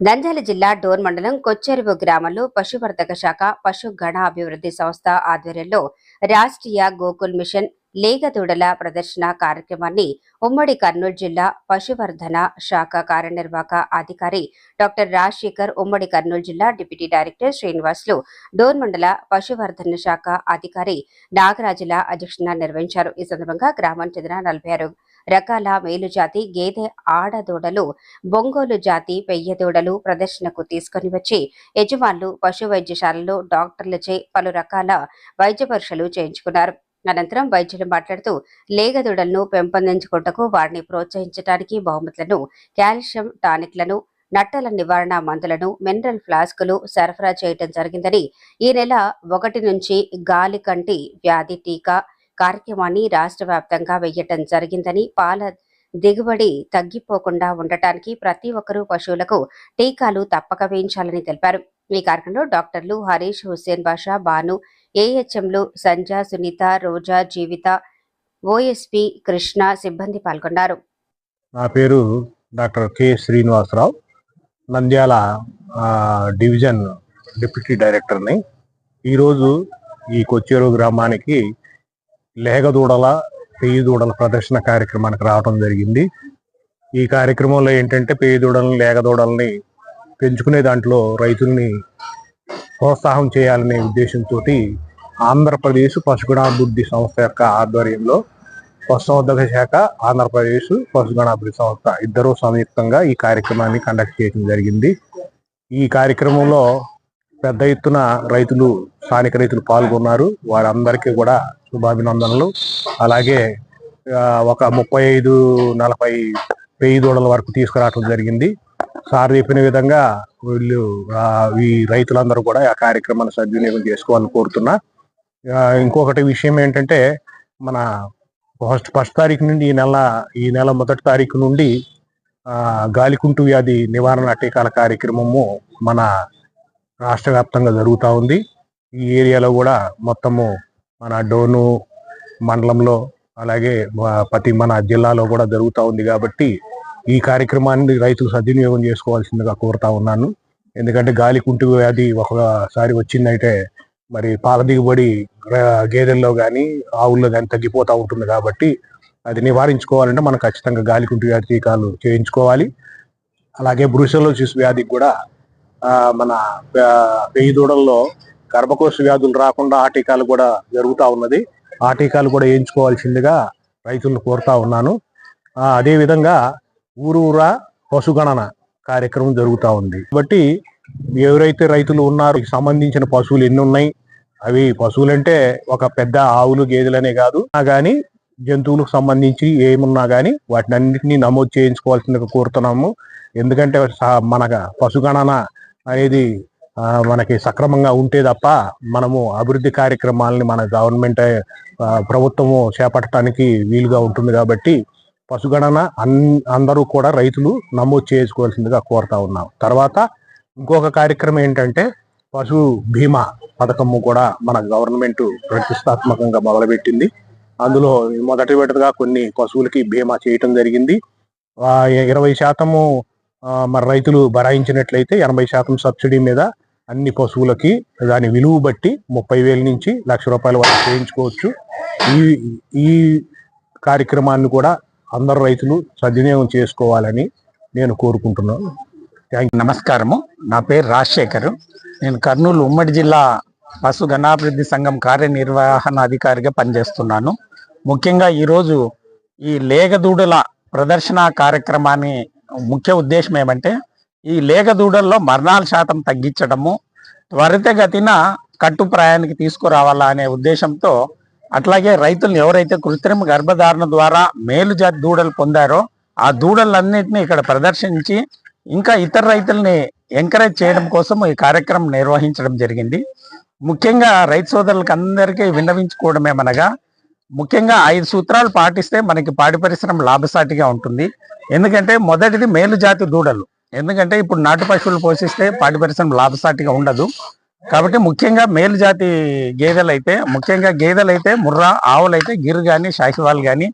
నంద్యాల జిల్లా డోర్ మండలం కొచ్చెరువు గ్రామంలో పశువర్ధక శాఖ పశు గణ అభివృద్ధి సంస్థ ఆధ్వర్యంలో రాష్ట్రీయ గోకుల్ మిషన్ లేగదూడల ప్రదర్శన కార్యక్రమాన్ని ఉమ్మడి కర్నూలు జిల్లా పశువర్ధన శాఖ కార్యనిర్వాహక అధికారి డాక్టర్ రాజశేఖర్ ఉమ్మడి కర్నూలు జిల్లా డిప్యూటీ డైరెక్టర్ శ్రీనివాసులు డోర్ మండల పశువర్ధన శాఖ అధికారి నాగరాజుల అధ్యక్షతన నిర్వహించారు. ఈ సందర్భంగా గ్రామానికి చెందిన నలభై ఆరు రకాల మేలుజాతి గేదె ఆడదూడలు బొంగోలు జాతి పెయ్యదూడలు ప్రదర్శనకు తీసుకొని వచ్చి యజమానులు పశు వైద్యశాలలో డాక్టర్లచే పలు రకాల వైద్య పరీక్షలు చేయించుకున్నారు. అనంతరం వైద్యులు మాట్లాడుతూ లేగదూడలను పెంపొందించుకుంటకు వారిని ప్రోత్సహించడానికి బహుమతులను కాల్షియం టానిక్లను నట్టల నివారణ మందులను మినరల్ ఫ్లాస్కులు సరఫరా చేయడం జరిగిందని ఈ నెల ఒకటి నుంచి గాలి కంటి వ్యాధి టీకా కార్యక్రమాన్ని రాష్ట్ర వ్యాప్తంగా వేయటం జరిగిందని పాల దిగుబడి తగ్గిపోకుండా ఉండటానికి ప్రతి ఒక్కరూ పశువులకు టీకాలు తప్పక వేయించాలని తెలిపారు. ఈ కార్యక్రమంలో డాక్టర్లు హరీష్ హుస్సేన్ బాషా బాను ఏహెచ్ఎంలు సంజ సునీత రోజా జీవిత ఓఎస్పి కృష్ణ సిబ్బంది పాల్గొన్నారు. నా పేరు doctor K. Srinivasarao. Nandyal division deputy డైరెక్టర్ని. ఈరోజు ఈ కొచ్చేరు గ్రామానికి లేగదూడల పెయ్యి దూడల ప్రదర్శన కార్యక్రమానికి రావడం జరిగింది. ఈ కార్యక్రమంలో ఏంటంటే పెయ్యి దూడలని లేగదూడల్ని పెంచుకునే దాంట్లో రైతుల్ని ప్రోత్సాహం చేయాలనే ఉద్దేశంతో ఆంధ్రప్రదేశ్ పశుగుణాభివృద్ధి సంస్థ యొక్క ఆధ్వర్యంలో పశుసంవర్ధక శాఖ ఆంధ్రప్రదేశ్ పశుగణాభివృద్ధి సంస్థ ఇద్దరూ సంయుక్తంగా ఈ కార్యక్రమాన్ని కండక్ట్ చేయడం జరిగింది. ఈ కార్యక్రమంలో పెద్ద ఎత్తున రైతులు స్థానిక రైతులు పాల్గొన్నారు. వారందరికీ కూడా శుభాభినందనలు. అలాగే ఒక ముప్పై ఐదు నలభై వెయ్యి దూడల వరకు తీసుకురావడం జరిగింది. సార్ చెప్పిన విధంగా వీళ్ళు ఈ రైతులందరూ కూడా ఆ కార్యక్రమాన్ని సద్వినియోగం చేసుకోవాలని కోరుతున్నా. ఇంకొకటి విషయం ఏంటంటే మన ఫస్ట్ ఫస్ట్ తారీఖు నుండి ఈ నెల ఈ నెల మొదటి తారీఖు నుండి గాలికుంటు వ్యాధి నివారణ టీకాల కార్యక్రమము మన రాష్ట్ర వ్యాప్తంగా జరుగుతూ ఉంది. ఈ ఏరియాలో కూడా మొత్తము మన డోను మండలంలో అలాగే ప్రతి మన జిల్లాలో కూడా జరుగుతూ ఉంది కాబట్టి ఈ కార్యక్రమాన్ని రైతులు సద్వినియోగం చేసుకోవాల్సిందిగా కోరుతా ఉన్నాను. ఎందుకంటే గాలి కుంటు వ్యాధి ఒకసారి వచ్చిందంటే మరి పాల దిగుబడి గేదెల్లో కానీ ఆవుల్లో కానీ తగ్గిపోతూ ఉంటుంది కాబట్టి అది నివారించుకోవాలంటే మనం ఖచ్చితంగా గాలి కుంటు వ్యాధి టీకాలు చేయించుకోవాలి. అలాగే బ్రూసెలోసిస్ వ్యాధికి కూడా మన ఆ, దూడల్లో గర్భకోశ వ్యాధులు రాకుండా ఆ టీకాలు కూడా జరుగుతూ ఉన్నది. ఆ టీకాలు కూడా వేయించుకోవాల్సిందిగా రైతులను కోరుతా ఉన్నాను. అదేవిధంగా ఊరు ఊరా పశుగణన కార్యక్రమం జరుగుతూ ఉంది. కాబట్టి ఎవరైతే రైతులు ఉన్నారో సంబంధించిన పశువులు ఎన్ని ఉన్నాయి? అవి పశువులంటే ఒక పెద్ద ఆవులు గేదెలనే కాదు. కానీ జంతువులకు సంబంధించి ఏమున్నా కానీ వాటిని అన్నింటినీ నమోదు చేయించుకోవాల్సిందిగా కోరుతున్నాము. ఎందుకంటే మన పశుగణన అనేది మనకి సక్రమంగా ఉంటే తప్ప మనము అభివృద్ధి కార్యక్రమాలని మన గవర్నమెంట్ ప్రభుత్వము చేపట్టడానికి వీలుగా ఉంటుంది కాబట్టి పశుగణన అన్ అందరూ కూడా రైతులు నమోదు చేసుకోవాల్సిందిగా కోరుతా ఉన్నాం. తర్వాత ఇంకొక కార్యక్రమం ఏంటంటే పశు బీమా పథకము కూడా మన గవర్నమెంట్ ప్రతిష్టాత్మకంగా మొదలుపెట్టింది. అందులో మొదటి విడతగా కొన్ని పశువులకి బీమా చేయటం జరిగింది. ఇరవై శాతము మరి రైతులు భరాయించినట్లయితే ఎనభై శాతం సబ్సిడీ మీద అన్ని పశువులకి దాని విలువ బట్టి ముప్పై వేల నుంచి లక్ష రూపాయల వరకు చేయించుకోవచ్చు. ఈ ఈ కార్యక్రమాన్ని కూడా అందరు రైతులు సద్వినియోగం చేసుకోవాలని నేను కోరుకుంటున్నాను. నమస్కారము. నా పేరు రాజశేఖర్. నేను కర్నూలు ఉమ్మడి జిల్లా పశు గణాభివృద్ధి సంఘం కార్యనిర్వహణ అధికారిగా పనిచేస్తున్నాను. ముఖ్యంగా ఈరోజు ఈ లేగదూడల ప్రదర్శన కార్యక్రమాన్ని ముఖ్య ఉద్దేశం ఏమంటే ఈ లేగదూడల్లో మరణాల శాతం తగ్గించడము త్వరితగతిన కట్టు ప్రాయానికి తీసుకురావాలా అనే ఉద్దేశంతో అట్లాగే రైతులు ఎవరైతే కృత్రిమ గర్భధారణ ద్వారా మేలు జాతి దూడలు పొందారో ఆ దూడలన్నింటినీ ఇక్కడ ప్రదర్శించి ఇంకా ఇతర రైతుల్ని ఎంకరేజ్ చేయడం కోసం ఈ కార్యక్రమం నిర్వహించడం జరిగింది. ముఖ్యంగా రైతు సోదరులకు అందరికీ విన్నవించుకోవడం ఏమనగా ముఖ్యంగా ఐదు సూత్రాలు పాటిస్తే మనకి పాడి పరిశ్రమ లాభసాటిగా ఉంటుంది. ఎందుకంటే మొదటిది మేలు జాతి దూడలు. ఎందుకంటే ఇప్పుడు నాటు పశువులు పోషిస్తే పాడి పరిశ్రమ లాభసాటిగా ఉండదు. కాబట్టి ముఖ్యంగా మేలు జాతి గేదెలు అయితే ముఖ్యంగా గేదెలు అయితే ముర్రా ఆవులైతే గిర్ కానీ షాహివాల్ కానీ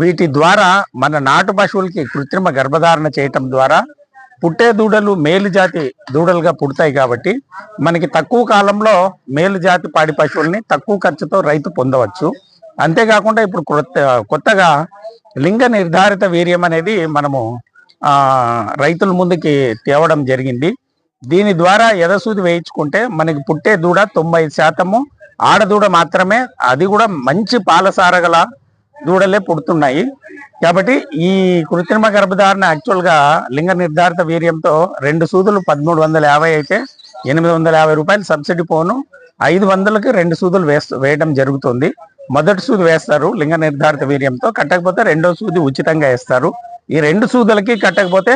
వీటి ద్వారా మన నాటు పశువులకి కృత్రిమ గర్భధారణ చేయటం ద్వారా పుట్టే దూడలు మేలు జాతి దూడలుగా పుడతాయి కాబట్టి మనకి తక్కువ కాలంలో మేలు జాతి పాడి పశువుల్ని తక్కువ ఖర్చుతో రైతు పొందవచ్చు. అంతేకాకుండా ఇప్పుడు కొత్త కొత్తగా లింగ నిర్ధారిత వీర్యం అనేది మనము రైతుల ముందుకి తేవడం జరిగింది. దీని ద్వారా ఎదసూది వేయించుకుంటే మనకి పుట్టే దూడ తొంభై శాతము ఆడదూడ మాత్రమే అది కూడా మంచి పాలసారగల దూడలే పుడుతున్నాయి. కాబట్టి ఈ కృత్రిమ గర్భధారణ యాక్చువల్గా లింగ నిర్ధారిత వీర్యంతో రెండు సూదులు పదమూడు వందల యాభై అయితే ఎనిమిది వందల యాభై రూపాయలు సబ్సిడీ పోను ఐదు వందలకి రెండు సూదులు వేస్తూ వేయడం జరుగుతుంది. మొదటి సూది వేస్తారు లింగ నిర్ధారిత వీర్యంతో కట్టకపోతే రెండో సూది ఉచితంగా వేస్తారు. ఈ రెండు సూదులకి కట్టకపోతే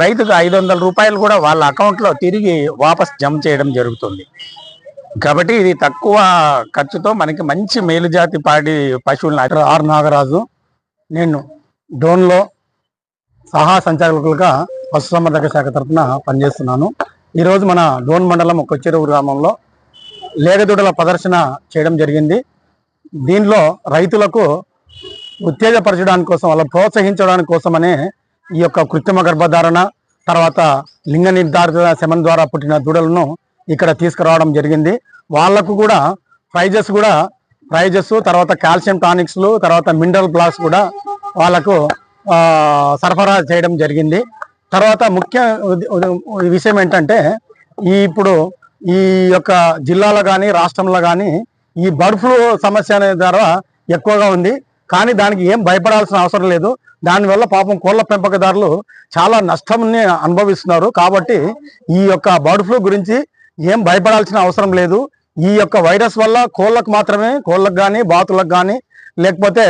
రైతుకు ఐదు వందల రూపాయలు కూడా వాళ్ళ అకౌంట్లో తిరిగి వాపస్ జమ చేయడం జరుగుతుంది. కాబట్టి ఇది తక్కువ ఖర్చుతో మనకి మంచి మేలుజాతి పాడి పశువులను ఆర్ నాగరాజు నేను డోన్లో సహా సంచాలకులుగా పశుసంవర్ధక శాఖ తరఫున పనిచేస్తున్నాను. ఈరోజు మన డోన్ మండలం కొచ్చెరువు గ్రామంలో లేగదూడల ప్రదర్శన చేయడం జరిగింది. దీనిలో రైతులకు ఉత్తేజపరచడానికి కోసం వాళ్ళ ప్రోత్సహించడానికి కోసమనే ఈ యొక్క కృత్రిమ గర్భధారణ తర్వాత లింగ నిర్ధారిత శమన్ ద్వారా పుట్టిన దూడలను ఇక్కడ తీసుకురావడం జరిగింది. వాళ్ళకు కూడా ప్రైజెస్ కూడా ప్రైజెస్ తర్వాత కాల్షియం టానిక్స్లు తర్వాత మినరల్ బ్లాక్స్ కూడా వాళ్ళకు సరఫరా చేయడం జరిగింది. తర్వాత ముఖ్య విషయం ఏంటంటే ఈ ఇప్పుడు ఈ యొక్క జిల్లాలో కానీ రాష్ట్రంలో కానీ ఈ బర్డ్ ఫ్లూ సమస్య అనే ద్వారా ఎక్కువగా ఉంది. కానీ దానికి ఏం భయపడాల్సిన అవసరం లేదు. దానివల్ల పాపం కోళ్ళ పెంపకదారులు చాలా నష్టంని అనుభవిస్తున్నారు. కాబట్టి ఈ యొక్క బర్డ్ ఫ్లూ గురించి ఏం భయపడాల్సిన అవసరం లేదు. ఈ యొక్క వైరస్ వల్ల కోళ్ళకు మాత్రమే కోళ్ళకు కానీ బాతులకు కానీ లేకపోతే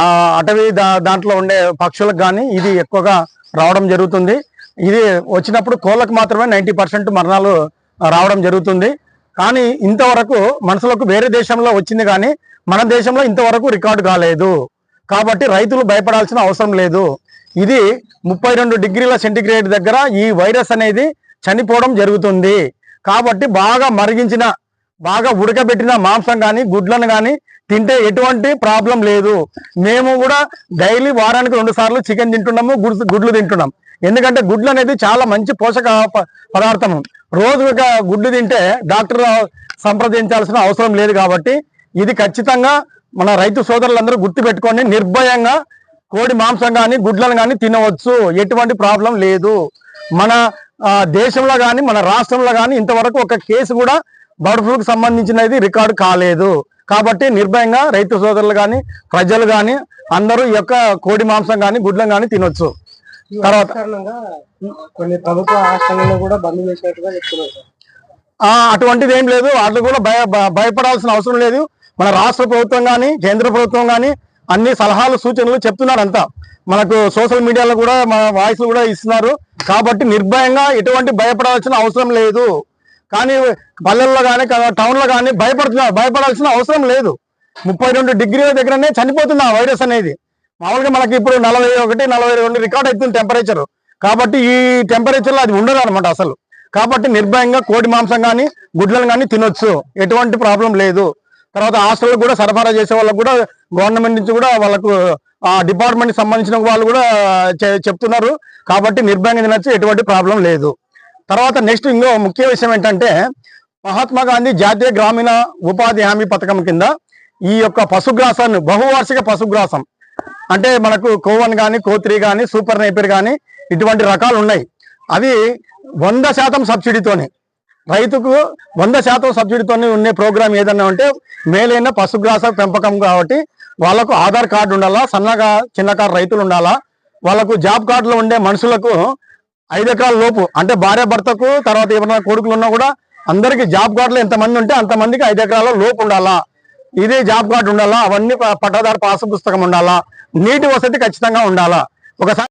ఆ అటవీ దా దాంట్లో ఉండే పక్షులకు కానీ ఇది ఎక్కువగా రావడం జరుగుతుంది. ఇది వచ్చినప్పుడు కోళ్ళకు మాత్రమే నైంటీ పర్సెంట్ మరణాలు రావడం జరుగుతుంది. కానీ ఇంతవరకు మనుషులకు వేరే దేశంలో వచ్చింది కానీ మన దేశంలో ఇంతవరకు రికార్డు కాలేదు. కాబట్టి రైతులు భయపడాల్సిన అవసరం లేదు. ఇది ముప్పై రెండు డిగ్రీల సెంటిగ్రేడ్ దగ్గర ఈ వైరస్ అనేది చనిపోవడం జరుగుతుంది. కాబట్టి బాగా మరిగించిన బాగా ఉడకబెట్టిన మాంసం కానీ గుడ్లను కానీ తింటే ఎటువంటి ప్రాబ్లం లేదు. మేము కూడా డైలీ వారానికి రెండు సార్లు చికెన్ తింటున్నాము గుడ్లు గుడ్లు తింటున్నాం. ఎందుకంటే గుడ్లు అనేది చాలా మంచి పోషక ప- పదార్థం రోజు ఒక గుడ్డు తింటే డాక్టర్ సంప్రదించాల్సిన అవసరం లేదు కాబట్టి ఇది ఖచ్చితంగా మన రైతు సోదరులందరూ గుర్తుపెట్టుకొని నిర్భయంగా కోడి మాంసం కానీ గుడ్లను కానీ తినవచ్చు. ఎటువంటి ప్రాబ్లం లేదు. మన దేశంలో కానీ మన రాష్ట్రంలో కానీ ఇంతవరకు ఒక కేసు కూడా బర్డ్ ఫ్లూకి సంబంధించినది రికార్డు కాలేదు. కాబట్టి నిర్భయంగా రైతు సోదరులు కానీ ప్రజలు కానీ అందరూ ఈ యొక్క కోడి మాంసం కానీ గుడ్లను కానీ తినొచ్చు. తర్వాత కొన్ని ప్రభుత్వ హాస్టల్లో కూడా బంద్ చేసినట్టుగా చెప్తున్నారు సార్. అటువంటిది ఏం లేదు. వాళ్ళు కూడా భయ భయపడాల్సిన అవసరం లేదు. మన రాష్ట్ర ప్రభుత్వం కానీ కేంద్ర ప్రభుత్వం కానీ అన్ని సలహాలు సూచనలు చెప్తున్నారు అంతా మనకు సోషల్ మీడియాలో కూడా మన వాయిస్ కూడా ఇస్తున్నారు. కాబట్టి నిర్భయంగా ఎటువంటి భయపడాల్సిన అవసరం లేదు. కానీ పల్లెల్లో కానీ టౌన్లో కానీ భయపడుతున్నారు భయపడాల్సిన అవసరం లేదు. ముప్పై రెండు డిగ్రీల దగ్గరనే చనిపోతుంది ఆ వైరస్ అనేది. మామూలుగా మనకి ఇప్పుడు నలభై ఒకటి నలభై రెండు రికార్డ్ అవుతుంది టెంపరేచర్ కాబట్టి ఈ టెంపరేచర్లో అది ఉండదు అనమాట అసలు. కాబట్టి నిర్భయంగా కోడి మాంసం కానీ గుడ్లను కానీ తినొచ్చు. ఎటువంటి ప్రాబ్లం లేదు. తర్వాత హాస్టల్ కూడా సరఫరా చేసే వాళ్ళకు కూడా గవర్నమెంట్ నుంచి కూడా వాళ్ళకు ఆ డిపార్ట్మెంట్ సంబంధించిన వాళ్ళు కూడా చె- చెప్తున్నారు. కాబట్టి నిర్భయంగా తినొచ్చు ఎటువంటి ప్రాబ్లం లేదు. తర్వాత నెక్స్ట్ ఇంకో ముఖ్య విషయం ఏంటంటే మహాత్మా గాంధీ జాతీయ గ్రామీణ ఉపాధి హామీ పథకం కింద ఈ యొక్క పశుగ్రాసాన్ని బహువార్షిక పశుగ్రాసం అంటే మనకు కోవన్ కానీ కోత్రి కానీ సూపర్ నైపర్ కానీ ఇటువంటి రకాలు ఉన్నాయి. అవి వంద శాతం సబ్సిడీతోనే రైతుకు వంద శాతం సబ్సిడీతోనే ఉండే ప్రోగ్రామ్ ఏదన్నా ఉంటే మేలైన పశుగ్రాస పెంపకం కాబట్టి వాళ్ళకు ఆధార్ కార్డు ఉండాలా సన్నగా చిన్నకారు రైతులు ఉండాలా వాళ్ళకు జాబ్ కార్డులో ఉండే మనుషులకు ఐదు ఎకరాల లోపు అంటే భార్య భర్తకు తర్వాత ఏమైనా కొడుకులు ఉన్నా కూడా అందరికీ జాబ్ కార్డులో ఎంతమంది ఉంటే అంతమందికి ఐదు ఎకరాల లోపు ఉండాలా. ఇదే జాబ్ కార్డు ఉండాలా? అవన్నీ పట్టాదారు పాసు పుస్తకం ఉండాలా? నీటి వసతి ఖచ్చితంగా ఉండాలా? ఒకసారి